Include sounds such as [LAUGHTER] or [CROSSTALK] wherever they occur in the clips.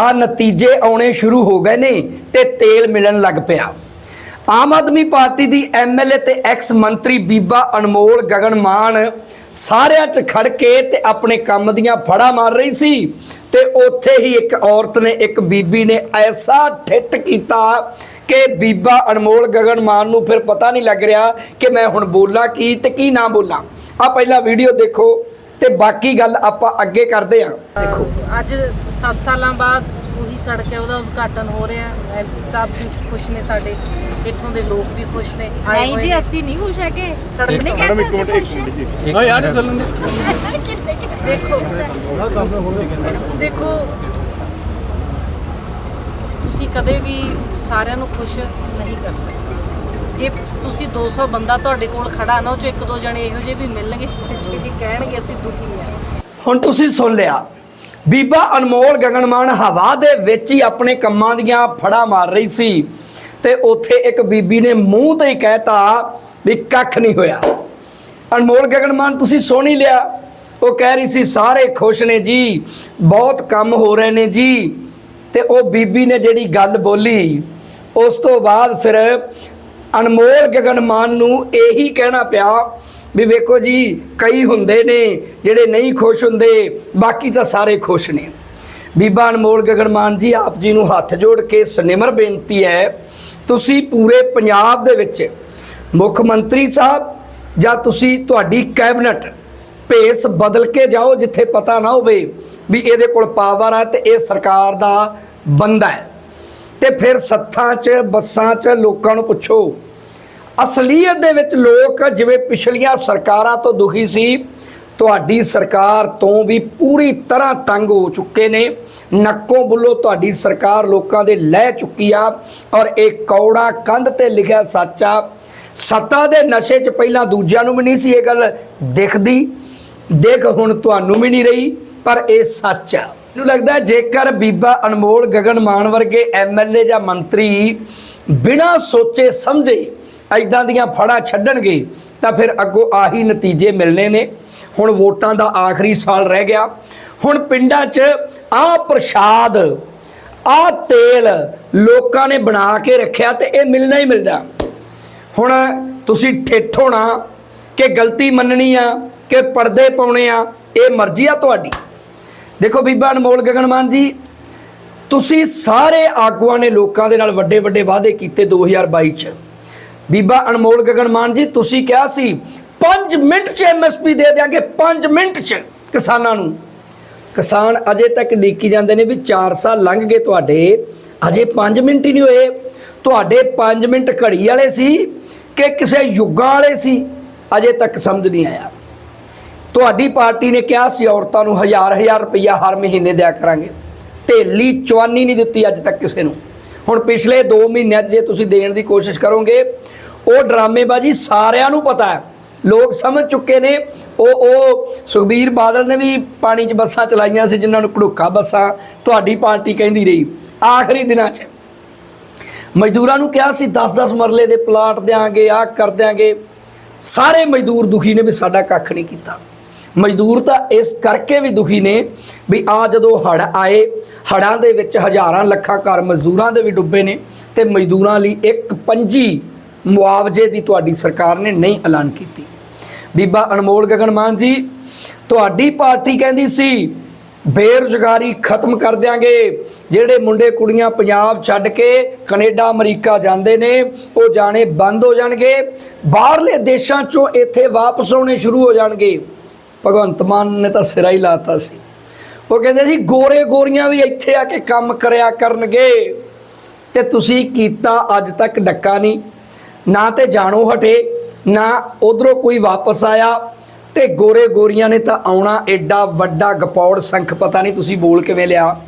ਆ ਨਤੀਜੇ ਆਉਣੇ ਸ਼ੁਰੂ ਹੋ ਗਏ ਨੇ ਤੇ ਤੇਲ ਮਿਲਣ ਲੱਗ ਪਿਆ। ਆਮ ਆਦਮੀ ਪਾਰਟੀ ਦੀ ਐਮਐਲਏ ਤੇ ਐਕਸ ਮੰਤਰੀ ਬੀਬਾ ਅਨਮੋਲ ਗਗਨ ਮਾਨ ਸਾਰਿਆਂ 'ਚ ਖੜ ਕੇ ਤੇ ਆਪਣੇ ਕੰਮ ਦੀਆਂ ਫੜਾ ਮਾਰ ਰਹੀ ਸੀ ਤੇ ਉੱਥੇ ਹੀ ਇੱਕ ਔਰਤ ਨੇ, ਇੱਕ ਬੀਬੀ ਨੇ ਐਸਾ ਠਿੱਠ ਕੀਤਾ ਕਿ ਬੀਬਾ ਅਨਮੋਲ ਗਗਨ ਮਾਨ ਨੂੰ ਫਿਰ ਪਤਾ ਨਹੀਂ ਲੱਗ ਰਿਹਾ ਕਿ ਮੈਂ ਹੁਣ ਬੋਲਾਂ ਕੀ ਤੇ ਕੀ ਨਾ ਬੋਲਾਂ। ਆ ਪਹਿਲਾ ਵੀਡੀਓ ਦੇਖੋ। ਤੇ ਬਾਕੀ ਗੱਲ ਆਪਾਂ ਅੱਗੇ ਕਰਦੇ ਹਾਂ। ਦੇਖੋ। ਅੱਜ 7 ਸਾਲਾਂ ਬਾਅਦ ਉਹੀ ਸੜਕ ਹੈ ਉਹਦਾ ਉਦਘਾਟਨ ਹੋ ਰਿਹਾ। ਹੈ ਐਮਪੀ ਸਾਹਿਬ ਵੀ ਖੁਸ਼ ਨੇ ਸਾਡੇ ਇੱਥੋਂ ਦੇ ਲੋਕ ਵੀ ਖੁਸ਼ ਨੇ। ਆਏ ਨਹੀਂ ਹੋਏ ਜੀ ਨੇ। ਅਸੀਂ ਨਹੀਂ ਖੁਸ਼ ਹੈਗੇ। ਸੜਕ ਨੇ ਮੈਡਮ ਇੱਕ ਮਿੰਟ ਇੱਕ ਮਿੰਟ ਜੀ ਹਾਂ ਯਾਰ ਚੱਲਣ ਦੇ। ਦੇਖੋ ਦੇਖੋ ਤੁਸੀਂ ਕਦੇ ਵੀ ਸਾਰਿਆਂ ਨੂੰ ਖੁਸ਼ ਨਹੀਂ ਕਰ ਸਕਦੇ। ਜੇ ਤੁਸੀਂ 200 ਬੰਦਾ ਤੁਹਾਡੇ ਕੋਲ ਖੜਾ ਨਾ, ਉਹ ਚ ਇੱਕ ਦੋ ਜਣੇ ਇਹੋ ਜਿਹੇ ਵੀ ਮਿਲਣਗੇ ਜਿਹੜੇ ਕਹਿਣਗੇ ਅਸੀਂ ਦੁਖੀ ਹਾਂ। ਹੁਣ ਤੁਸੀਂ ਸੁਣ ਲਿਆ। ਬੀਬਾ ਅਨਮੋਲ ਗਗਨਮਾਨ ਹਵਾ ਦੇ ਵਿੱਚ ਹੀ ਆਪਣੇ ਕੰਮਾਂ ਦੀਆਂ ਫੜਾ ਮਾਰ ਰਹੀ ਸੀ ਤੇ ਉੱਥੇ ਇੱਕ ਬੀਬੀ ਨੇ ਮੂੰਹ ਤੇ ਹੀ ਕਹਿਤਾ ਵੀ ਕੱਖ ਨਹੀਂ ਹੋਇਆ। ਅਨਮੋਲ ਗਗਨਮਾਨ, ਤੁਸੀਂ ਸੁਣ ਹੀ ਲਿਆ। ਉਹ ਕਹਿ ਰਹੀ ਸੀ, ਸਾਰੇ ਖੁਸ਼ ਨੇ ਜੀ, ਬਹੁਤ ਕੰਮ ਹੋ ਰਹੇ ਨੇ ਜੀ। ਤੇ ਉਹ ਬੀਬੀ ਨੇ ਜਿਹੜੀ ਗੱਲ ਬੋਲੀ, ਉਸ ਤੋਂ ਬਾਅਦ ਫਿਰ ਅਨਮੋਲ ਗਗਨਮਾਨ ਨੂੰ ਇਹੀ ਕਹਿਣਾ ਪਿਆ ਵੀ ਵੇਖੋ ਜੀ, ਕਈ ਹੁੰਦੇ ਨੇ ਜਿਹੜੇ ਨਹੀਂ ਖੁਸ਼ ਹੁੰਦੇ, ਬਾਕੀ ਤਾਂ ਸਾਰੇ ਖੁਸ਼ ਨੇ। ਬੀਬਾ ਅਨਮੋਲ ਗਗਨਮਾਨ ਜੀ, ਆਪ ਜੀ ਨੂੰ ਹੱਥ ਜੋੜ ਕੇ ਸਨਿਮਰ ਬੇਨਤੀ ਹੈ, ਤੁਸੀਂ ਪੂਰੇ ਪੰਜਾਬ ਦੇ ਵਿੱਚ ਮੁੱਖ ਮੰਤਰੀ ਸਾਹਿਬ ਜਾਂ ਤੁਸੀਂ ਤੁਹਾਡੀ ਕੈਬਨਿਟ ਭੇਸ ਬਦਲ ਕੇ ਜਾਓ ਜਿੱਥੇ ਪਤਾ ਨਾ ਹੋਵੇ ਵੀ ਇਹਦੇ ਕੋਲ ਪਾਵਰ ਹੈ ਤੇ ਇਹ ਸਰਕਾਰ ਦਾ ਬੰਦਾ ਹੈ। ਤੇ ਫਿਰ ਸੱਥਾਂ 'ਚ, ਬੱਸਾਂ 'ਚ ਲੋਕਾਂ ਨੂੰ ਪੁੱਛੋ। ਅਸਲੀਅਤ ਦੇ ਵਿੱਚ ਲੋਕ ਜਿਵੇਂ ਪਿਛਲੀਆਂ ਸਰਕਾਰਾਂ ਤੋਂ ਦੁਖੀ ਸੀ, ਤੁਹਾਡੀ ਸਰਕਾਰ ਤੋਂ ਵੀ ਪੂਰੀ ਤਰ੍ਹਾਂ ਤੰਗ ਹੋ ਚੁੱਕੇ ਨੇ। ਨੱਕੋਂ ਬੁੱਲੋ ਤੁਹਾਡੀ ਸਰਕਾਰ ਲੋਕਾਂ ਦੇ ਲੈ ਚੁੱਕੀ ਆ ਔਰ ਇਹ ਕੌੜਾ ਕੰਧ ਤੇ ਲਿਖਿਆ ਸੱਚ ਆ। ਸੱਤਾ ਦੇ ਨਸ਼ੇ 'ਚ ਪਹਿਲਾਂ ਦੂਜਿਆਂ ਨੂੰ ਵੀ ਨਹੀਂ ਸੀ ਇਹ ਗੱਲ ਦਿਖਦੀ। ਦੇਖ ਹੁਣ ਤੁਹਾਨੂੰ ਵੀ ਨਹੀਂ ਰਹੀ, ਪਰ ਇਹ ਸੱਚ ਆ। ਮੈਨੂੰ ਲੱਗਦਾ ਜੇਕਰ ਬੀਬਾ ਅਨਮੋਲ ਗਗਨ ਮਾਨ ਵਰਗੇ ਐਮਐਲਏ ਜਾਂ ਮੰਤਰੀ ਬਿਨਾਂ ਸੋਚੇ ਸਮਝੇ ਐਦਾਂ ਦੀਆਂ ਫੜਾਂ ਛੱਡਣਗੇ, ਤਾਂ ਫਿਰ ਅੱਗੋਂ ਆਹੀ ਨਤੀਜੇ ਮਿਲਣੇ ਨੇ। ਹੁਣ ਵੋਟਾਂ ਦਾ ਆਖਰੀ ਸਾਲ ਰਹਿ ਗਿਆ। ਹੁਣ ਪਿੰਡਾਂ 'ਚ ਆਹ ਪ੍ਰਸ਼ਾਦ ਆਹ ਤੇਲ ਲੋਕਾਂ ਨੇ ਬਣਾ ਕੇ ਰੱਖਿਆ ਤੇ ਇਹ ਮਿਲਣਾ ਹੀ ਮਿਲਦਾ ਹੁਣ ਤੁਸੀਂ ਠੇਠ ਹੋਣਾ ਕਿ ਗਲਤੀ ਮੰਨਣੀ ਆ, ਕਿ ਪਰਦੇ ਪਾਉਣੇ ਆ, ਇਹ ਮਰਜ਼ੀ ਆ ਤੁਹਾਡੀ। ਦੇਖੋ ਬੀਬਾ ਅਨਮੋਲ ਗਗਨਮਾਨ ਜੀ, ਤੁਸੀਂ ਸਾਰੇ ਆਗੂਆਂ ਨੇ ਲੋਕਾਂ ਦੇ ਨਾਲ ਵੱਡੇ ਵੱਡੇ ਵਾਅਦੇ ਕੀਤੇ 2022 ਚ। ਬੀਬਾ ਅਨਮੋਲ ਗਗਨਮਾਨ ਜੀ, ਤੁਸੀਂ ਕਿਹਾ ਸੀ 5 ਮਿੰਟ ਚ ਐਮਐਸਪੀ ਦੇ ਦਿਆਂਗੇ 5 ਮਿੰਟ ਚ ਕਿਸਾਨਾਂ ਨੂੰ। ਕਿਸਾਨ ਅਜੇ ਤੱਕ ਡੀਕੀ ਜਾਂਦੇ ਨੇ ਵੀ 4 ਸਾਲ ਲੰਘ ਗਏ ਤੁਹਾਡੇ, ਅਜੇ 5 ਮਿੰਟ ਹੀ ਨਹੀਂ ਹੋਏ। ਤੁਹਾਡੇ 5 ਮਿੰਟ ਘੜੀ ਵਾਲੇ ਸੀ ਕਿ ਕਿਸੇ ਯੁੱਗਾਂ ਵਾਲੇ ਸੀ, ਅਜੇ ਤੱਕ ਸਮਝ ਨਹੀਂ ਆਇਆ। ਤੁਹਾਡੀ ਪਾਰਟੀ ਨੇ ਕਿਹਾ ਸੀ ਔਰਤਾਂ ਨੂੰ ਹਜ਼ਾਰ ਹਜ਼ਾਰ ਰੁਪਈਆ ਹਰ ਮਹੀਨੇ ਦਿਆ ਕਰਾਂਗੇ। ਢੇਲੀ ਚਵਾਨੀ ਨਹੀਂ ਦਿੱਤੀ ਅੱਜ ਤੱਕ ਕਿਸੇ ਨੂੰ। ਹੁਣ ਪਿਛਲੇ 2 ਮਹੀਨਿਆਂ 'ਚ ਜੇ ਤੁਸੀਂ ਦੇਣ ਦੀ ਕੋਸ਼ਿਸ਼ ਕਰੋਗੇ, ਉਹ ਡਰਾਮੇਬਾਜ਼ੀ ਸਾਰਿਆਂ ਨੂੰ ਪਤਾ ਹੈ। ਲੋਕ ਸਮਝ ਚੁੱਕੇ ਨੇ, ਉਹ ਉਹ ਸੁਖਬੀਰ ਬਾਦਲ ਨੇ ਵੀ ਪਾਣੀ 'ਚ ਬੱਸਾਂ ਚਲਾਈਆਂ ਸੀ, ਜਿਨ੍ਹਾਂ ਨੂੰ ਘੜੂਕਾ ਬੱਸਾਂ ਤੁਹਾਡੀ ਪਾਰਟੀ ਕਹਿੰਦੀ ਰਹੀ, ਆਖਰੀ ਦਿਨਾਂ 'ਚ। ਮਜ਼ਦੂਰਾਂ ਨੂੰ ਕਿਹਾ ਸੀ 10-10 ਮਰਲੇ ਦੇ ਪਲਾਟ ਦਿਆਂਗੇ, ਆਹ ਕਰ ਦਿਆਂਗੇ। ਸਾਰੇ ਮਜ਼ਦੂਰ ਦੁਖੀ ਨੇ ਵੀ ਸਾਡਾ ਕੱਖ ਨਹੀਂ ਕੀਤਾ। ਮਜ਼ਦੂਰ ਤਾਂ ਇਸ ਕਰਕੇ ਵੀ ਦੁਖੀ ਨੇ ਵੀ ਆ ਜਦੋਂ ਹੜ ਆਏ ਹੜਾਂ ਦੇ ਵਿੱਚ ਹਜ਼ਾਰਾਂ ਲੱਖਾਂ ਘਰ ਮਜ਼ਦੂਰਾਂ ਦੇ ਵੀ ਡੁੱਬੇ ਨੇ ਤੇ ਮਜ਼ਦੂਰਾਂ ਲਈ ਇੱਕ ਪੰਜੀ ਮੁਆਵਜ਼ੇ ਦੀ ਤੁਹਾਡੀ ਸਰਕਾਰ ਨੇ ਨਹੀਂ ਐਲਾਨ ਕੀਤੀ। ਬੀਬਾ ਅਨਮੋਲ ਗਗਨ ਮਾਨ ਜੀ, ਤੁਹਾਡੀ ਪਾਰਟੀ ਕਹਿੰਦੀ ਸੀ, ਬੇਰੁਜ਼ਗਾਰੀ ਖਤਮ ਕਰ ਦਿਆਂਗੇ। ਜਿਹੜੇ ਮੁੰਡੇ ਕੁੜੀਆਂ ਪੰਜਾਬ ਛੱਡ ਕੇ ਕੈਨੇਡਾ, ਅਮਰੀਕਾ ਜਾਂਦੇ ਨੇ, ਉਹ ਜਾਣੇ ਬੰਦ ਹੋ ਜਾਣਗੇ। ਬਾਹਰਲੇ ਦੇਸ਼ਾਂ ਚੋਂ ਇੱਥੇ ਵਾਪਸ ਆਉਣੇ ਸ਼ੁਰੂ ਹੋ ਜਾਣਗੇ। ਭਗਵੰਤ ਮਾਨ ਨੇ ਤਾਂ ਸਿਰਾ ਹੀ ਲਾਤਾ ਸੀ। ਉਹ ਕਹਿੰਦੇ ਸੀ, ਗੋਰੇ ਗੋਰੀਆਂ ਵੀ ਇੱਥੇ ਆ ਕੇ ਕੰਮ ਕਰਿਆ ਕਰਨਗੇ ਤੇ ਤੁਸੀਂ ਕੀਤਾ ਅੱਜ ਤੱਕ ਡੱਕਾ ਨਹੀਂ। ਨਾ ਤੇ ਜਾਣੋ ਹਟੇ, ਨਾ ਉਧਰੋਂ ਕੋਈ ਵਾਪਸ ਆਇਆ ਤੇ ਗੋਰੇ ਗੋਰੀਆਂ ਨੇ ਤਾਂ ਆਉਣਾ ਐਡਾ ਵੱਡਾ ਗਪੌੜ ਸੰਖ ਪਤਾ ਨਹੀਂ ਤੁਸੀਂ ਬੋਲ ਕਿਵੇਂ ਲਿਆ।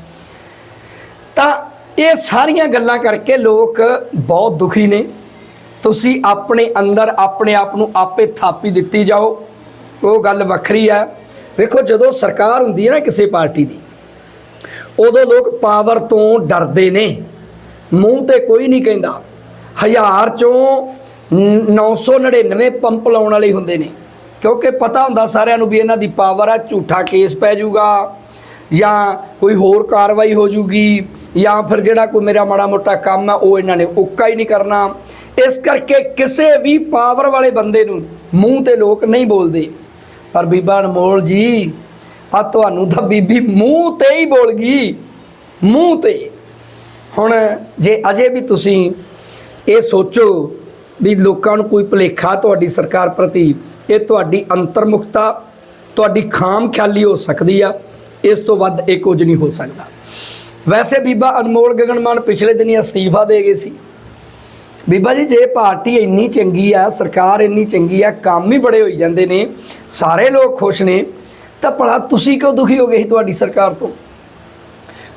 ਤਾਂ ਇਹ ਸਾਰੀਆਂ ਗੱਲਾਂ ਕਰਕੇ ਲੋਕ ਬਹੁਤ ਦੁਖੀ ਨੇ। ਤੁਸੀਂ ਆਪਣੇ ਅੰਦਰ ਆਪਣੇ ਆਪ ਨੂੰ ਆਪੇ ਥਾਪੀ ਦਿੱਤੀ ਜਾਓ। ਉਹ ਗੱਲ ਵੱਖਰੀ ਆ। ਵੇਖੋ, ਜਦੋਂ ਸਰਕਾਰ ਹੁੰਦੀ ਹੈ ਨਾ ਕਿਸੇ ਪਾਰਟੀ ਦੀ, ਉਦੋਂ ਲੋਕ ਪਾਵਰ ਤੋਂ ਡਰਦੇ ਨੇ। ਮੂੰਹ ਤੇ ਕੋਈ ਨਹੀਂ ਕਹਿੰਦਾ। ਹਜ਼ਾਰ ਚੋਂ ਨ- 999 ਪੰਪ ਲਾਉਣ ਵਾਲੇ ਹੁੰਦੇ ਨੇ। ਕਿਉਂਕਿ ਪਤਾ ਹੁੰਦਾ ਸਾਰਿਆਂ ਨੂੰ ਵੀ ਇਹਨਾਂ ਦੀ ਪਾਵਰ ਆ, ਝੂਠਾ ਕੇਸ ਪੈ ਜਾਊਗਾ, ਜਾਂ ਕੋਈ ਹੋਰ ਕਾਰਵਾਈ ਹੋ ਜੂਗੀ ਜਾਂ ਫਿਰ ਜਿਹੜਾ ਕੋਈ ਮੇਰਾ ਮਾੜਾ ਮੋਟਾ ਕੰਮ ਆ, ਉਹ ਇਹਨਾਂ ਨੇ ਉੱਕਾ ਹੀ ਨਹੀਂ ਕਰਨਾ। ਇਸ ਕਰਕੇ ਕਿਸੇ ਵੀ ਪਾਵਰ ਵਾਲੇ ਬੰਦੇ ਨੂੰ ਮੂੰਹ ਤੇ ਲੋਕ ਨਹੀਂ ਬੋਲਦੇ। ਪਰ ਬੀਬਾ ਅਨਮੋਲ ਜੀ, ਆ ਤੁਹਾਨੂੰ ਤਾਂ ਬੀਬੀ ਮੂੰਹ ਤੇ ਹੀ ਬੋਲ ਗਈ, ਮੂੰਹ ਤੇ। ਹੁਣ ਜੇ ਅਜੇ ਵੀ ਤੁਸੀਂ ਇਹ ਸੋਚੋ ਵੀ ਲੋਕਾਂ ਨੂੰ ਕੋਈ ਭੁਲੇਖਾ ਤੁਹਾਡੀ ਸਰਕਾਰ ਪ੍ਰਤੀ, ਇਹ ਤੁਹਾਡੀ ਅੰਤਰਮੁਖਤਾ, ਤੁਹਾਡੀ ਖਾਮ ਖਿਆਲੀ ਹੋ ਸਕਦੀ ਆ, ਇਸ ਤੋਂ ਵੱਧ ਇਹ ਕੁਝ ਨਹੀਂ ਹੋ ਸਕਦਾ। ਵੈਸੇ ਬੀਬਾ ਅਨਮੋਲ ਗਗਨਮਾਨ ਪਿਛਲੇ ਦਿਨੀ ਅਸਤੀਫਾ ਦੇ ਗਏ ਸੀ। ਬੀਬਾ ਜੀ, ਜੇ ਪਾਰਟੀ ਇੰਨੀ ਚੰਗੀ ਆ, ਸਰਕਾਰ ਇੰਨੀ ਚੰਗੀ ਆ, ਕੰਮ ਹੀ ਬੜੇ ਹੋਈ ਜਾਂਦੇ ਨੇ, ਸਾਰੇ ਲੋਕ ਖੁਸ਼ ਨੇ, ਤਾਂ ਭਲਾ ਤੁਸੀਂ ਕਿਉਂ ਦੁਖੀ ਹੋ ਗਏ ਸੀ ਤੁਹਾਡੀ ਸਰਕਾਰ ਤੋਂ?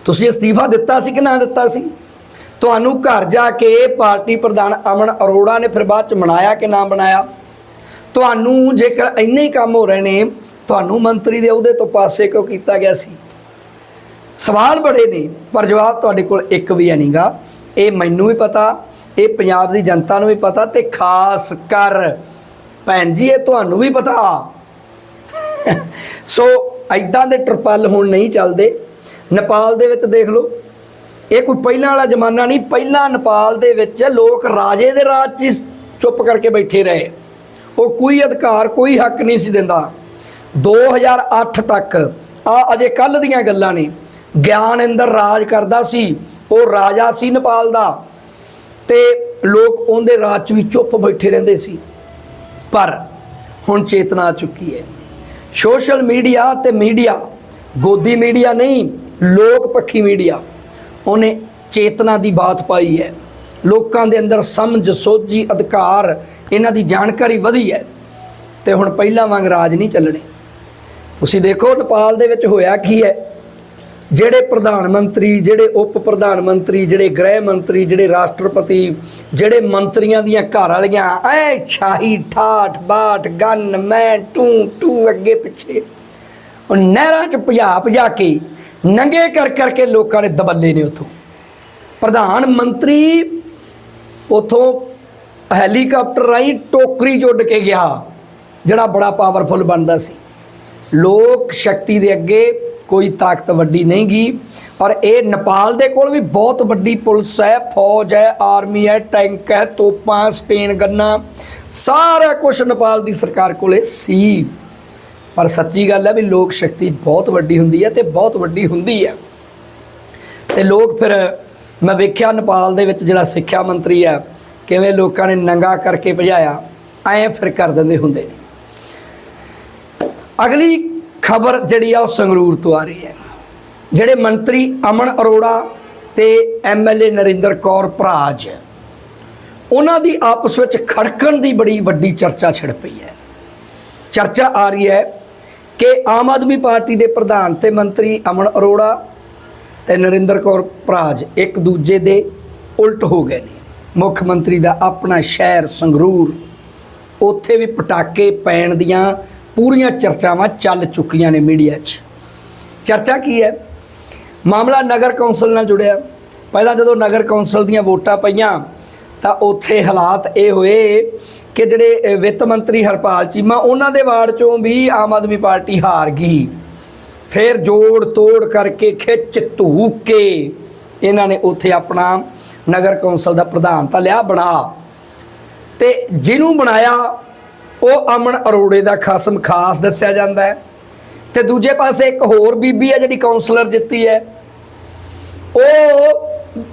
ਤੁਸੀਂ ਅਸਤੀਫਾ ਦਿੱਤਾ ਸੀ ਕਿ ਨਾ ਦਿੱਤਾ ਸੀ? ਤੁਹਾਨੂੰ ਘਰ ਜਾ ਕੇ ਪਾਰਟੀ ਪ੍ਰਧਾਨ ਅਮਨ ਅਰੋੜਾ ਨੇ ਫਿਰ ਬਾਅਦ ਚ ਮਨਾਇਆ ਕਿ ਨਾ ਬਣਾਇਆ ਤੁਹਾਨੂੰ ਜੇਕਰ ਇੰਨੇ ਹੀ ਕੰਮ ਹੋ ਰਹੇ ਨੇ, ਤੁਹਾਨੂੰ ਮੰਤਰੀ ਦੇ ਅਹੁਦੇ ਤੋਂ ਪਾਸੇ ਕਿਉਂ ਕੀਤਾ ਗਿਆ ਸੀ? ਸਵਾਲ ਬੜੇ ਨੇ, ਪਰ ਜਵਾਬ ਤੁਹਾਡੇ ਕੋਲ ਇੱਕ ਵੀ ਹੈ ਨਹੀਂਗਾ ਇਹ ਮੈਨੂੰ ਵੀ ਪਤਾ ਇਹ ਪੰਜਾਬ ਦੀ ਜਨਤਾ ਨੂੰ ਵੀ ਪਤਾ ਤੇ ਖਾਸ ਕਰ ਭੈਣ ਜੀ, ਇਹ ਤੁਹਾਨੂੰ ਵੀ ਪਤਾ। [LAUGHS] ਸੋ ਐਦਾਂ ਦੇ ਟਰਪਲ ਹੁਣ ਨਹੀਂ ਚੱਲਦੇ। ਨੇਪਾਲ ਦੇ ਵਿੱਚ ਦੇਖ ਲਓ। ਇਹ ਕੋਈ ਪਹਿਲਾਂ ਵਾਲਾ ਜ਼ਮਾਨਾ ਨਹੀਂ, ਪਹਿਲਾਂ ਨੇਪਾਲ ਦੇ ਵਿੱਚ ਲੋਕ ਰਾਜੇ ਦੇ ਰਾਜ 'ਚ ਹੀ ਚੁੱਪ ਕਰਕੇ ਬੈਠੇ ਰਹੇ। ਉਹ ਕੋਈ ਅਧਿਕਾਰ, ਕੋਈ ਹੱਕ ਨਹੀਂ ਸੀ ਦਿੰਦਾ। 2008 ਤੱਕ ਆ ਅਜੇ ਕੱਲ ਦੀਆਂ ਗੱਲਾਂ ਨੇ। ਗਿਆਨ ਇੰਦਰ ਰਾਜ ਕਰਦਾ ਸੀ। ਉਹ ਰਾਜਾ ਸੀ ਨੇਪਾਲ ਦਾ। ਤੇ ਲੋਕ ਉਹਦੇ ਰਾਜ 'ਚ ਵੀ ਚੁੱਪ ਬੈਠੇ ਰਹਿੰਦੇ ਸੀ। ਪਰ ਹੁਣ ਚੇਤਨਾ ਆ ਚੁੱਕੀ ਹੈ। ਸੋਸ਼ਲ ਮੀਡੀਆ ਤੇ ਮੀਡੀਆ, ਗੋਦੀ ਮੀਡੀਆ ਨਹੀਂ, ਲੋਕ ਪੱਖੀ ਮੀਡੀਆ, ਉਹਨੇ ਚੇਤਨਾ ਦੀ ਬਾਤ ਪਾਈ ਹੈ। ਲੋਕਾਂ ਦੇ ਅੰਦਰ ਸਮਝ, ਸੋਝੀ, ਅਧਿਕਾਰ, ਇਹਨਾਂ ਦੀ ਜਾਣਕਾਰੀ ਵਧੀ ਹੈ। ਤੇ ਹੁਣ ਪਹਿਲਾਂ ਵਾਂਗ ਰਾਜ ਨਹੀਂ ਚੱਲਣੇ। ਤੁਸੀਂ ਦੇਖੋ, ਨੇਪਾਲ ਦੇ ਵਿੱਚ ਹੋਇਆ ਕੀ ਹੈ? ਜਿਹੜੇ ਪ੍ਰਧਾਨ ਮੰਤਰੀ, ਜਿਹੜੇ ਉਪ ਪ੍ਰਧਾਨ ਮੰਤਰੀ, ਜਿਹੜੇ ਗ੍ਰਹਿ ਮੰਤਰੀ, ਜਿਹੜੇ ਰਾਸ਼ਟਰਪਤੀ, ਜਿਹੜੇ ਮੰਤਰੀਆਂ ਦੀਆਂ ਘਰ ਵਾਲੀਆਂ, ਐ ਛਾਹੀ ਠਾਠ, ਬਾਠ, ਗੰਨ ਮੈਂ ਟੂ ਟੂ, ਅੱਗੇ ਪਿੱਛੇ। ਉਹ ਨਹਿਰਾਂ 'ਚ ਭਜਾ ਭਜਾ ਕੇ ਨੰਗੇ ਕਰ ਕਰਕੇ ਲੋਕਾਂ ਨੇ ਦਬੱਲੇ ਨੇ ਉਥੋਂ। ਪ੍ਰਧਾਨ ਮੰਤਰੀ ਉਥੋਂ ਹੈਲੀਕਾਪਟਰ ਰਾਹੀਂ ਟੋਕਰੀ ਜੁੱਡ ਕੇ ਗਿਆ, ਜਿਹੜਾ ਬੜਾ ਪਾਵਰਫੁਲ ਬਣਦਾ ਸੀ। ਲੋਕ ਸ਼ਕਤੀ ਦੇ ਅੱਗੇ ਕੋਈ ਤਾਕਤ ਵੱਡੀ ਨਹੀਂ ਗਈ ਔਰ ਇਹ ਨੇਪਾਲ ਦੇ ਕੋਲ ਵੀ ਬਹੁਤ ਵੱਡੀ ਪੁਲਿਸ ਹੈ, ਫੌਜ ਹੈ, ਆਰਮੀ ਹੈ, ਟੈਂਕ ਹੈ, ਤੋਪਾਂ ਸਪੇਨ ਗੰਨਾ, ਸਾਰਾ ਕੁਝ ਨੇਪਾਲ ਦੀ ਸਰਕਾਰ ਕੋਲੇ ਸੀ। ਪਰ ਸੱਚੀ ਗੱਲ ਹੈ ਵੀ ਲੋਕ ਸ਼ਕਤੀ ਬਹੁਤ ਵੱਡੀ ਹੁੰਦੀ ਹੈ ਤੇ ਬਹੁਤ ਵੱਡੀ ਹੁੰਦੀ ਹੈ। ਤੇ ਲੋਕ ਫਿਰ, ਮੈਂ ਵੇਖਿਆ ਨੇਪਾਲ ਦੇ ਵਿੱਚ ਜਿਹੜਾ ਸਿੱਖਿਆ ਮੰਤਰੀ ਹੈ, ਕਿਵੇਂ ਲੋਕਾਂ ਨੇ ਨੰਗਾ ਕਰਕੇ ਭਜਾਇਆ, ਐਂ ਫਿਰ ਕਰ ਦਿੰਦੇ ਹੁੰਦੇ ਨੇ। ਅਗਲੀ ਖਬਰ ਜਿਹੜੀ ਆ ਉਹ ਸੰਗਰੂਰ ਤੋਂ ਆ ਰਹੀ ਹੈ। ਜਿਹੜੇ ਮੰਤਰੀ ਅਮਨ ਅਰੋੜਾ ਤੇ ਐਮਐਲਏ ਨਰਿੰਦਰ ਕੌਰ ਭਰਾਜ, ਉਹਨਾਂ ਦੀ ਆਪਸ ਵਿੱਚ ਖੜਕਣ ਦੀ ਬੜੀ ਵੱਡੀ ਚਰਚਾ ਛਿੜ ਪਈ ਹੈ। ਚਰਚਾ ਆ ਰਹੀ ਹੈ ਕਿ ਆਮ ਆਦਮੀ ਪਾਰਟੀ ਦੇ ਪ੍ਰਧਾਨ ਤੇ ਮੰਤਰੀ ਅਮਨ ਅਰੋੜਾ ਤੇ ਨਰਿੰਦਰ ਕੌਰ ਭਰਾਜ ਇੱਕ ਦੂਜੇ ਦੇ ਉਲਟ ਹੋ ਗਏ ਨੇ। ਮੁੱਖ ਮੰਤਰੀ ਦਾ ਆਪਣਾ ਸ਼ਹਿਰ ਸੰਗਰੂਰ, ਉੱਥੇ ਵੀ ਪਟਾਕੇ ਪੈਣ ਦੀਆਂ ਪੂਰੀਆਂ ਚਰਚਾਵਾਂ ਚੱਲ ਚੁੱਕੀਆਂ ਨੇ ਮੀਡੀਆ 'ਚ। ਚਰਚਾ ਕੀ ਹੈ? ਮਾਮਲਾ ਨਗਰ ਕੌਂਸਲ ਨਾਲ ਜੁੜਿਆ। ਪਹਿਲਾਂ ਜਦੋਂ ਨਗਰ ਕੌਂਸਲ ਦੀਆਂ ਵੋਟਾਂ ਪਈਆਂ, ਤਾਂ ਉੱਥੇ ਹਾਲਾਤ ਇਹ ਹੋਏ ਕਿ ਜਿਹੜੇ ਵਿੱਤ ਮੰਤਰੀ ਹਰਪਾਲ ਚੀਮਾ, ਉਹਨਾਂ ਦੇ ਵਾਰਡ ਚੋਂ ਵੀ ਆਮ ਆਦਮੀ ਪਾਰਟੀ ਹਾਰ ਗਈ। ਫਿਰ ਜੋੜ ਤੋੜ ਕਰਕੇ ਖਿੱਚ ਧੂ ਕੇ ਇਹਨਾਂ ਨੇ ਉੱਥੇ ਆਪਣਾ ਨਗਰ ਕੌਂਸਲ ਦਾ ਪ੍ਰਧਾਨ ਤਾਂ ਲਿਆ ਬਣਾ। ਤੇ ਜਿਹਨੂੰ ਬਣਾਇਆ ਉਹ ਅਮਨ ਅਰੋੜੇ ਦਾ ਖਸਮ ਖਾਸ ਦੱਸਿਆ ਜਾਂਦਾ ਹੈ। ਤੇ ਦੂਜੇ ਪਾਸੇ ਇੱਕ ਹੋਰ ਬੀਬੀ ਹੈ ਜਿਹੜੀ ਕਾਉਂਸਲਰ ਜਿੱਤੀ ਹੈ। ਉਹ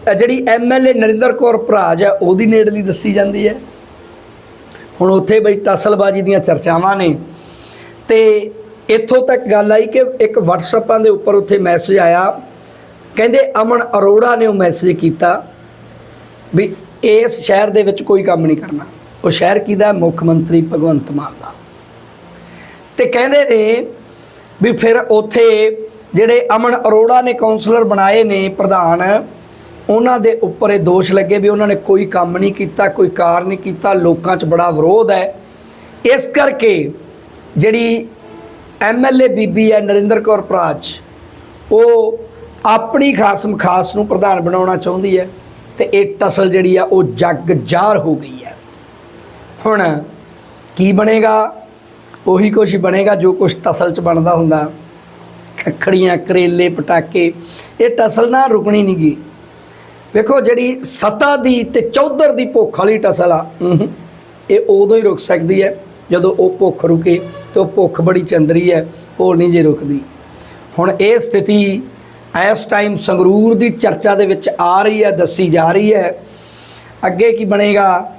ਅ, ਜਿਹੜੀ ਐਮਐਲਏ ਨਰਿੰਦਰ ਕੌਰ ਭਰਾਜ ਹੈ ਉਹਦੀ ਨੇੜਲੀ ਦੱਸੀ ਜਾਂਦੀ ਹੈ। ਹੁਣ ਉੱਥੇ ਬਈ ਟਸਲਬਾਜੀ ਦੀਆਂ ਚਰਚਾਵਾਂ ਨੇ। ਤੇ ਇੱਥੋਂ ਤੱਕ ਗੱਲ ਆਈ ਕਿ ਇੱਕ ਵਟਸਐਪਾਂ ਦੇ ਉੱਪਰ ਉੱਥੇ ਮੈਸੇਜ ਆਇਆ। ਕਹਿੰਦੇ ਅਮਨ ਅਰੋੜਾ ਨੇ ਉਹ ਮੈਸੇਜ ਕੀਤਾ ਵੀ ਇਸ ਸ਼ਹਿਰ ਦੇ ਵਿੱਚ ਕੋਈ ਕੰਮ ਨਹੀਂ ਕਰਨਾ। ਉਹ ਸ਼ਹਿਰ ਕਿਹਦਾ? ਮੁੱਖ ਮੰਤਰੀ ਭਗਵੰਤ ਮਾਨ ਦਾ। ਤੇ ਕਹਿੰਦੇ ਨੇ ਵੀ ਫਿਰ ਉੱਥੇ ਜਿਹੜੇ ਅਮਨ ਅਰੋੜਾ ਨੇ ਕਾਉਂਸਲਰ ਬਣਾਏ ਨੇ ਪ੍ਰਧਾਨ, ਉਹਨਾਂ ਦੇ ਉੱਪਰ ਇਹ ਦੋਸ਼ ਲੱਗੇ ਵੀ ਉਹਨਾਂ ਨੇ ਕੋਈ ਕੰਮ ਨਹੀਂ ਕੀਤਾ, ਕੋਈ ਕਾਰ ਨਹੀਂ ਕੀਤਾ, ਲੋਕਾਂ 'ਚ ਬੜਾ ਵਿਰੋਧ ਹੈ। ਇਸ ਕਰਕੇ ਜਿਹੜੀ ਐਮਐਲਏ ਬੀਬੀ ਹੈ ਨਰਿੰਦਰ ਕੌਰ ਪ੍ਰਾਜ, ਉਹ ਆਪਣੀ ਖਾਸਮ ਖਾਸ ਨੂੰ ਪ੍ਰਧਾਨ ਬਣਾਉਣਾ ਚਾਹੁੰਦੀ ਹੈ ਤੇ ਇਹ ਟਸਲ ਜਿਹੜੀ ਆ ਉਹ ਜੱਗ ਜ਼ਾਹਰ ਹੋ ਗਈ ਹੈ। ਹੁਣ ਕੀ ਬਣੇਗਾ? ਉਹੀ ਕੁਛ ਬਣੇਗਾ ਜੋ ਕੁਛ ਤਸਲ ਚ ਬਣਦਾ ਹੁੰਦਾ। ਖੱਖੜੀਆਂ, ਕਰੇਲੇ, ਪਟਾਕੇ, ਇਹ ਟਸਲ ਨਾ ਰੁਕਣੀ ਨਹੀਂ ਗੀ। ਵੇਖੋ ਜਿਹੜੀ ਸਤਾ ਦੀ ਤੇ ਚੌਧਰ ਦੀ ਭੁੱਖ ਵਾਲੀ ਟਸਲ ਆ ਇਹ ਉਦੋਂ ਹੀ ਰੁਕ ਸਕਦੀ ਹੈ ਜਦੋਂ ਉਹ ਭੁੱਖ ਰੁਕੇ ਤੇ ਉਹ ਭੁੱਖ ਬੜੀ ਚੰਦਰੀ ਹੈ, ਉਹ ਨਹੀਂ ਜੇ ਰੁਕਦੀ। ਹੁਣ ਇਹ ਸਥਿਤੀ ਇਸ ਟਾਈਮ ਸੰਗਰੂਰ ਦੀ ਚਰਚਾ ਦੇ ਵਿੱਚ ਆ ਰਹੀ ਹੈ, ਦੱਸੀ ਜਾ ਰਹੀ ਹੈ। ਅੱਗੇ ਕੀ ਬਣੇਗਾ?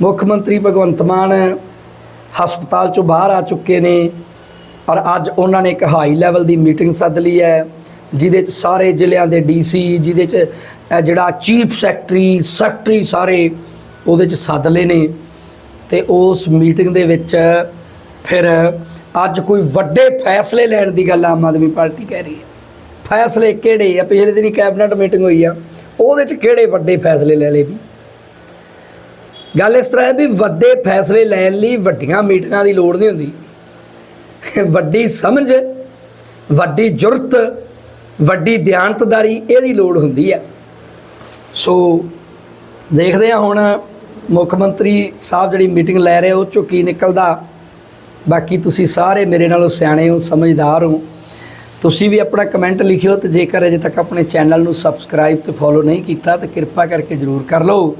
ਮੁੱਖ ਮੰਤਰੀ ਭਗਵੰਤ ਮਾਨ ਹਸਪਤਾਲ ਚੋਂ ਬਾਹਰ ਆ ਚੁੱਕੇ ਨੇ ਔਰ ਅੱਜ ਉਹਨਾਂ ਨੇ ਇੱਕ ਹਾਈ ਲੈਵਲ ਦੀ ਮੀਟਿੰਗ ਸੱਦ ਲਈ ਹੈ, ਜਿਹਦੇ ਚ ਸਾਰੇ ਜ਼ਿਲ੍ਹਿਆਂ ਦੇ ਡੀਸੀ ਜਿਹਦੇ ਚ ਜਿਹੜਾ ਚੀਫ ਸੈਕਟਰੀ ਸੈਕਟਰੀ ਸਾਰੇ ਉਹਦੇ ਚ ਸੱਦ ਲਏ ਨੇ। ਤੇ ਉਸ ਮੀਟਿੰਗ ਦੇ ਵਿੱਚ ਫਿਰ ਅੱਜ ਕੋਈ ਵੱਡੇ ਫੈਸਲੇ ਲੈਣ ਦੀ ਗੱਲ ਆਮ ਆਦਮੀ ਪਾਰਟੀ ਕਹਿ ਰਹੀ ਹੈ। ਫੈਸਲੇ ਕਿਹੜੇ ਆ? ਪਿਛਲੇ ਦਿਨੀ ਕੈਬਨਿਟ ਮੀਟਿੰਗ ਹੋਈ ਆ, ਉਹਦੇ ਚ ਕਿਹੜੇ ਵੱਡੇ ਫੈਸਲੇ ਲੈ ਲਏ ਵੀ? ਗੱਲ ਇਸ ਤਰ੍ਹਾਂ ਹੈ ਵੀ ਵੱਡੇ ਫੈਸਲੇ ਲੈਣ ਲਈ ਵੱਡੀਆਂ ਮੀਟਿੰਗਾਂ ਦੀ ਲੋੜ ਨਹੀਂ ਹੁੰਦੀ। ਵੱਡੀ ਸਮਝ, ਵੱਡੀ ਜੁਰਤ, ਵੱਡੀ ਦਿਆਨਤਦਾਰੀ ਇਹਦੀ ਲੋੜ ਹੁੰਦੀ ਹੈ। ਸੋ ਦੇਖਦੇ ਹਾਂ ਹੁਣ ਮੁੱਖ ਮੰਤਰੀ ਸਾਹਿਬ ਜਿਹੜੀ ਮੀਟਿੰਗ ਲੈ ਰਹੇ, ਉਹ ਚੋਂ ਕੀ ਨਿਕਲਦਾ। ਬਾਕੀ ਤੁਸੀਂ ਸਾਰੇ ਮੇਰੇ ਨਾਲੋਂ ਸਿਆਣੇ ਹੋ, ਸਮਝਦਾਰ ਹੋ। ਤੁਸੀਂ ਵੀ ਆਪਣਾ ਕਮੈਂਟ ਲਿਖਿਓ ਤੇ ਜੇਕਰ ਅਜੇ ਤੱਕ ਆਪਣੇ ਚੈਨਲ ਨੂੰ ਸਬਸਕ੍ਰਾਈਬ ਤੇ ਫੋਲੋ ਨਹੀਂ ਕੀਤਾ, ਤਾਂ ਕਿਰਪਾ ਕਰਕੇ ਜਰੂਰ ਕਰ ਲਓ।